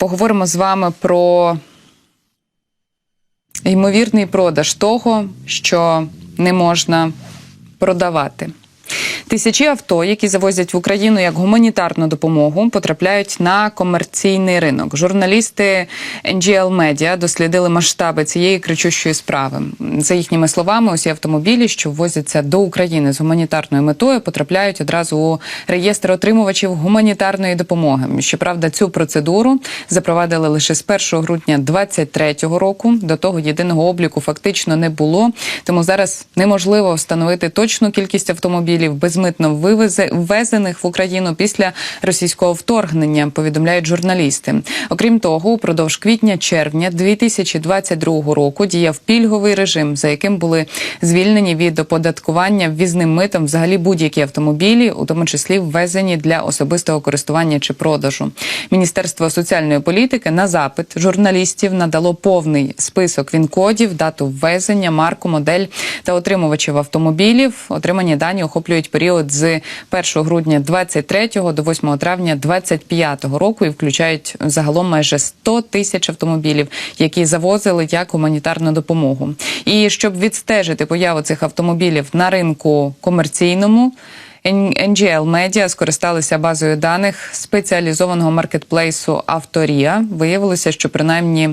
поговоримо з вами про ймовірний продаж того, що не можна продавати. Тисячі авто, які завозять в Україну як гуманітарну допомогу, потрапляють на комерційний ринок. Журналісти NGL Media дослідили масштаби цієї кричущої справи. За їхніми словами, усі автомобілі, що ввозяться до України з гуманітарною метою, потрапляють одразу у реєстр отримувачів гуманітарної допомоги. Щоправда, цю процедуру запровадили лише з 1 грудня 2023 року. До того єдиного обліку фактично не було. Тому зараз неможливо встановити точну кількість автомобілів безмитно ввезених в Україну після російського вторгнення. Повідомляють журналісти. Окрім того, упродовж квітня-червня 2022 року діяв пільговий режим, за яким були звільнені від оподаткування ввізним митом взагалі будь-які автомобілі, у тому числі ввезені для особистого користування чи продажу. Міністерство соціальної політики на запит журналістів надало повний список він-кодів, дату ввезення, марку, модель та отримувачів автомобілів. Отримані дані охоплюють період з 1 грудня 23 до 8 травня 25 року і включають загалом майже 100 тисяч автомобілів, які завозили як гуманітарну допомогу. І щоб відстежити появу цих автомобілів на ринку комерційному. NGL Media скористалися базою даних спеціалізованого маркетплейсу Авторія. Виявилося, що принаймні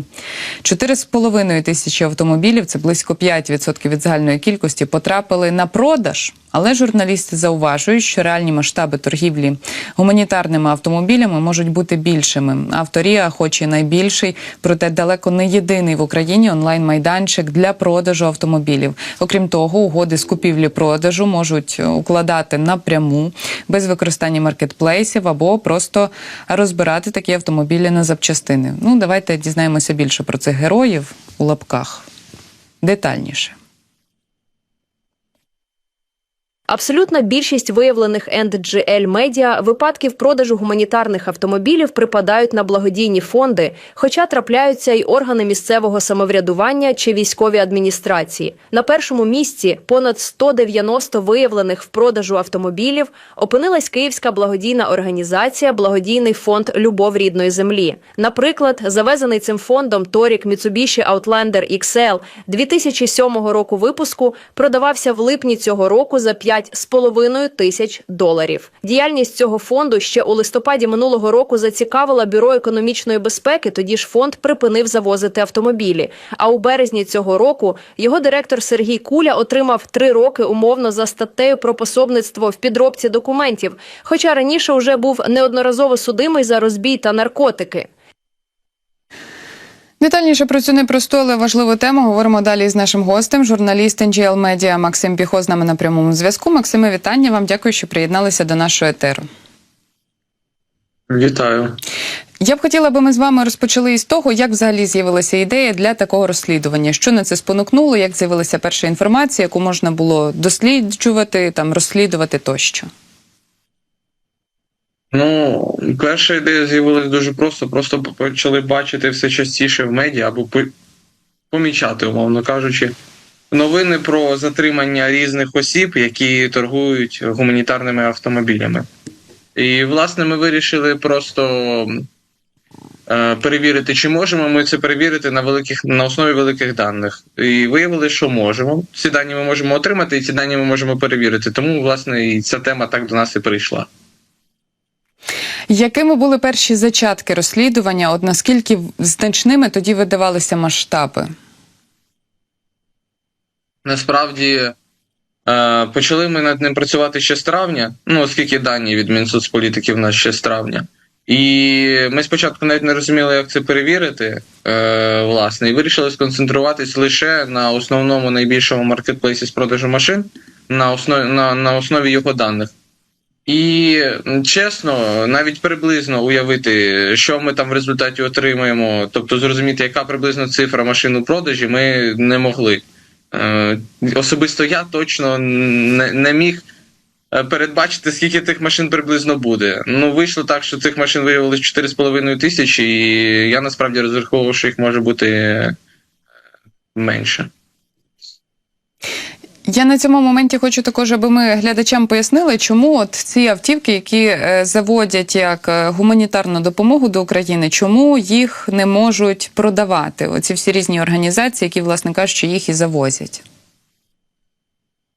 4,5 тисячі автомобілів, це близько 5% від загальної кількості, потрапили на продаж. Але журналісти зауважують, що реальні масштаби торгівлі гуманітарними автомобілями можуть бути більшими. Авторія, хоч і найбільший, проте далеко не єдиний в Україні онлайн-майданчик для продажу автомобілів. Окрім того, угоди з купівлі-продажу можуть укладати напряму без використання маркетплейсів або просто розбирати такі автомобілі на запчастини. Ну, давайте дізнаємося більше про цих героїв у лапках детальніше. Абсолютна більшість виявлених NGL Media випадків продажу гуманітарних автомобілів припадають на благодійні фонди, хоча трапляються й органи місцевого самоврядування чи військові адміністрації. На першому місці понад 190 виявлених в продажу автомобілів опинилась Київська благодійна організація Благодійний фонд Любов рідної землі. Наприклад, завезений цим фондом Торік Mitsubishi Outlander XL 2007 року випуску продавався в липні цього року за 5,5 тисяч доларів. Діяльність цього фонду ще у листопаді минулого року зацікавила бюро економічної безпеки. Тоді ж фонд припинив завозити автомобілі. А у березні цього року його директор Сергій Куля отримав три роки умовно за статтею про пособництво в підробці документів. Хоча раніше вже був неодноразово судимий за розбій та наркотики. Детальніше про цю непросту, але важливу тему говоримо далі з нашим гостем, журналіст NGL Media Максим Піхо з нами на прямому зв'язку. Максиме, вітання вам. Дякую, що приєдналися до нашого етеру. Вітаю. Я б хотіла, аби ми з вами розпочали із того, як взагалі з'явилася ідея для такого розслідування. Що на це спонукнуло, як з'явилася перша інформація, яку можна було досліджувати, там розслідувати тощо. Ну, перша ідея з'явилася дуже просто. Просто почали бачити все частіше в медіа або помічати, умовно кажучи, новини про затримання різних осіб, які торгують гуманітарними автомобілями. І, власне, ми вирішили просто е, перевірити, чи можемо ми це перевірити на великих на основі великих даних. І виявили, що можемо. Ці дані ми можемо отримати, і ці дані ми можемо перевірити. Тому, власне, і ця тема так до нас і прийшла. Якими були перші зачатки розслідування? От наскільки значними тоді видавалися масштаби? Насправді е, почали ми над ним працювати ще з травня, ну оскільки дані від Мінсоцполітики в нас ще з травня. І ми спочатку навіть не розуміли, як це перевірити, е, власне, і вирішили сконцентруватись лише на основному найбільшому маркетплейсі з продажу машин на основі, на, на основі його даних. І чесно, навіть приблизно уявити, що ми там в результаті отримаємо, тобто зрозуміти, яка приблизно цифра машин у продажі, ми не могли. Е, Особисто я точно не, міг е, передбачити, скільки тих машин приблизно буде. Ну, вийшло так, що цих машин виявилось 4,5 тисячі, і я насправді розраховував, що їх може бути е, менше. Я на цьому моменті хочу також, аби ми глядачам пояснили, чому от ці автівки, які е, заводять як е, гуманітарну допомогу до України, чому їх не можуть продавати? Оці всі різні організації, які, власне кажучи, їх і завозять.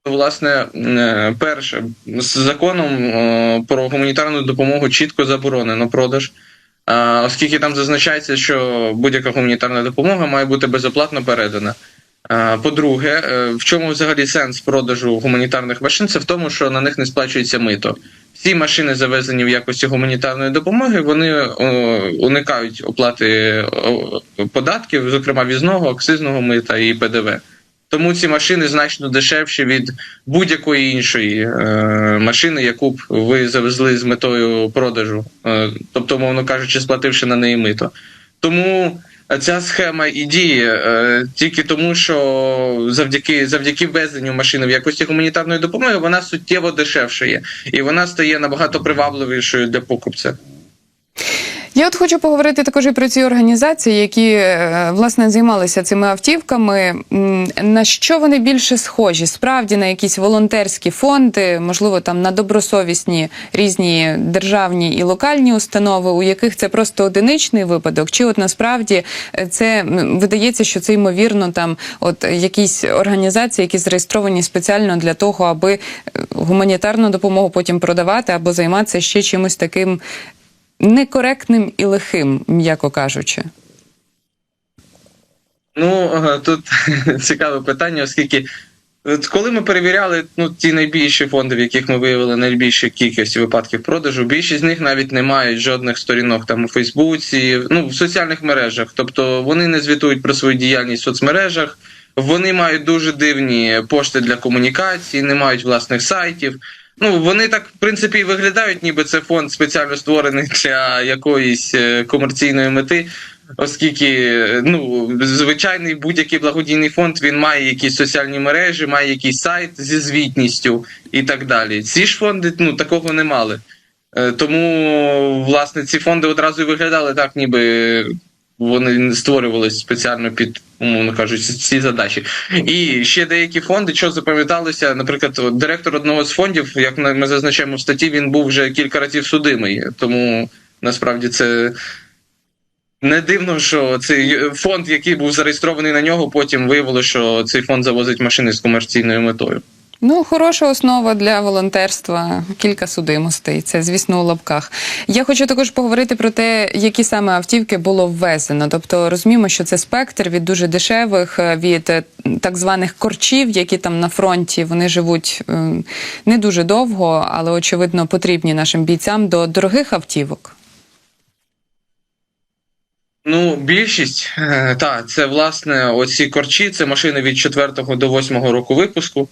Власне, е, перше, з законом про гуманітарну допомогу чітко заборонено продаж, оскільки там зазначається, що будь-яка гуманітарна допомога має бути безоплатно передана. По-друге, е, в чому взагалі сенс продажу гуманітарних машин? Це в тому, що на них не сплачується мито. Всі машини, завезені в якості гуманітарної допомоги, вони уникають оплати податків, зокрема візного, акцизного мита і ПДВ. Тому ці машини значно дешевші від будь-якої іншої е, машини, яку б ви завезли з метою продажу, е, тобто, мовно кажучи, сплативши на неї мито. Тому ця схема і діє е, тільки тому, що завдяки завдяки ввезенню машини в якості гуманітарної допомоги вона суттєво дешевшає, і вона стає набагато привабливішою для покупця. Я от хочу поговорити також і про ці організації, які е, власне займалися цими автівками. На що вони більше схожі? Справді на якісь волонтерські фонди, можливо, там на добросовісні різні державні і локальні установи, у яких це просто одиничний випадок, чи от насправді е, це видається, що це ймовірно там от якісь організації, які зареєстровані спеціально для того, аби е, гуманітарну допомогу потім продавати або займатися ще чимось таким некоректним і лихим, м'яко кажучи. Ну тут цікаве питання, оскільки коли ми перевіряли ну, ті найбільші фонди, в яких ми виявили найбільшу кількість випадків продажу, більшість з них навіть не мають жодних сторінок там у Фейсбуці, ну в соціальних мережах. Тобто вони не звітують про свою діяльність в соцмережах. Вони мають дуже дивні пошти для комунікації, не мають власних сайтів. Ну вони так в принципі і виглядають, ніби це фонд спеціально створений для якоїсь е, комерційної мети. Оскільки ну звичайний будь-який благодійний фонд він має якісь соціальні мережі, має якийсь сайт зі звітністю і так далі. Ці ж фонди ну такого не мали. Е, Тому власне ці фонди одразу і виглядали так, ніби вони створювалися спеціально під, умовно кажучи, ці задачі. І ще деякі фонди, що запам'яталися, наприклад, директор одного з фондів, як ми зазначаємо в статті, він був вже кілька разів судимий. Тому насправді це. Не дивно, що цей фонд, який був зареєстрований на нього, потім виявилося, що цей фонд завозить машини з комерційною метою. Ну, хороша основа для волонтерства, кілька судимостей. Це, звісно, у лапках. Я хочу також поговорити про те, які саме автівки було ввезено. Тобто розуміємо, що це спектр від дуже дешевих, е, від е, так званих корчів, які там на фронті вони живуть е, не дуже довго, але очевидно потрібні нашим бійцям до дорогих автівок. Ну, більшість, так, це власне оці корчі, це машини від 4 до 8 року випуску.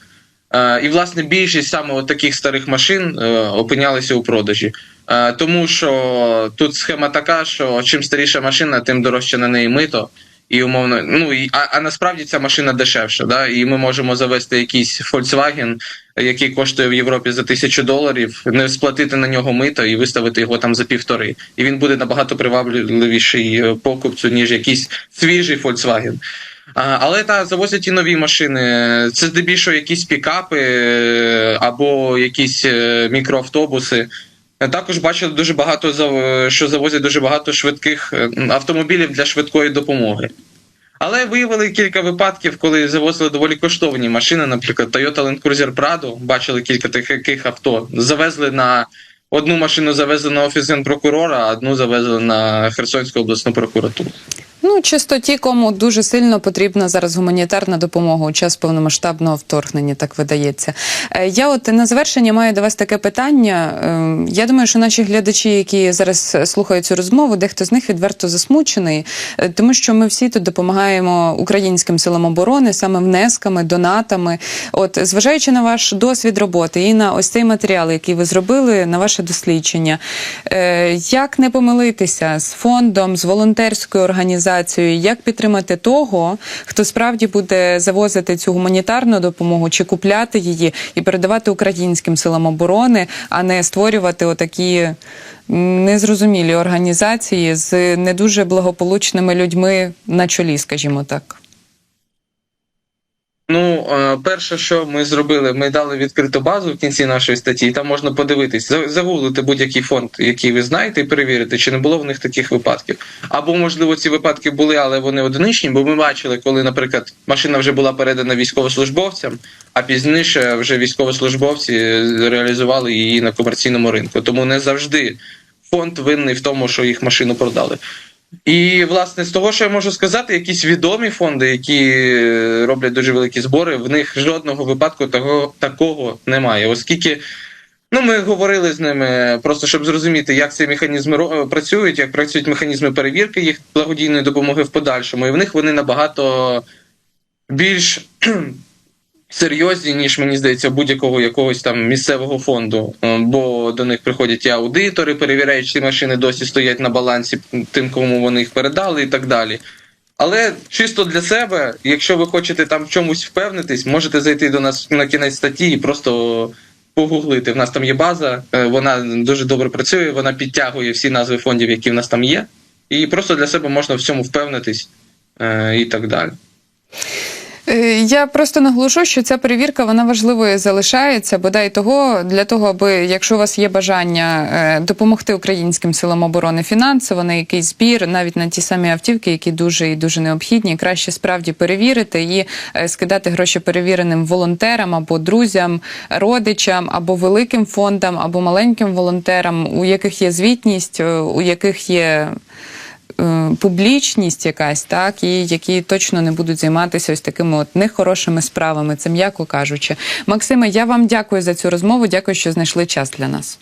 Е, І, власне, більшість саме от таких старих машин е, опинялися у продажі. Е, Тому що тут схема така, що чим старіша машина, тим дорожче на неї мито. І умовно, ну і а, а насправді ця машина дешевша, да, і ми можемо завести якийсь Volkswagen, який коштує в Європі за тисячу доларів, не сплатити на нього мито і виставити його там за півтори. І він буде набагато привабливіший покупцю, ніж якийсь свіжий Volkswagen. Але та завозять і нові машини. Це здебільшого якісь пікапи е, або якісь е, мікроавтобуси. Е, Також бачили дуже багато що завозять дуже багато швидких автомобілів для швидкої допомоги. Але виявили кілька випадків, коли завозили доволі коштовні машини, наприклад, Toyota Land Cruiser Prado, бачили кілька таких авто. Завезли на одну машину завезли на офіс генпрокурора, а одну завезли на Херсонську обласну прокуратуру. Ну, ті, кому дуже сильно потрібна зараз гуманітарна допомога у час повномасштабного вторгнення, так видається. Е, Я от на завершення маю до вас таке питання. Е, Я думаю, що наші глядачі, які зараз слухають цю розмову, дехто з них відверто засмучений, е, тому що ми всі тут допомагаємо українським силам оборони саме внесками, донатами. От, зважаючи на ваш досвід роботи і на ось цей матеріал, який ви зробили, на ваше дослідження, е, як не помилитися з фондом, з волонтерською організацією, як підтримати того, хто справді буде завозити цю гуманітарну допомогу чи купляти її і передавати українським силам оборони, а не створювати отакі незрозумілі організації з не дуже благополучними людьми на чолі, скажімо так. Ну, е, перше, що ми зробили, ми дали відкриту базу в кінці нашої статті, і там можна подивитись, за- загуглити будь-який фонд, який ви знаєте, і перевірити, чи не було в них таких випадків. Або, можливо, ці випадки були, але вони одиничні, бо ми бачили, коли, наприклад, машина вже була передана військовослужбовцям, а пізніше вже військовослужбовці реалізували її на комерційному ринку. Тому не завжди фонд винний в тому, що їх машину продали. І власне з того, що я можу сказати, якісь відомі фонди, які е, роблять дуже великі збори, в них жодного випадку такого, такого немає, оскільки. Ну, ми говорили з ними просто щоб зрозуміти, як ці механізми е, працюють, як працюють механізми перевірки їх благодійної допомоги в подальшому. І в них вони набагато більш серйозні, ніж мені здається, будь-якого якогось там місцевого фонду. Е, Бо до них приходять і аудитори, перевіряють, чи машини досі стоять на балансі тим, кому вони їх передали, і так далі. Але чисто для себе, якщо ви хочете там в чомусь впевнитись, можете зайти до нас на кінець статті і просто погуглити. В нас там є база, е, вона дуже добре працює, вона підтягує всі назви фондів, які в нас там є. І просто для себе можна в цьому впевнитись е, і так далі. Е, Я просто наголошу, що ця перевірка вона важливою залишається, бодай того для того, аби якщо у вас є бажання е, допомогти українським силам оборони фінансово на якийсь збір, навіть на ті самі автівки, які дуже і дуже необхідні, краще справді перевірити і е, скидати гроші перевіреним волонтерам або друзям, родичам, або великим фондам, або маленьким волонтерам, у яких є звітність, у яких є публічність якась, так, і які точно не будуть займатися ось такими от нехорошими справами, це м'яко кажучи. Максиме, я вам дякую за цю розмову. Дякую, що знайшли час для нас.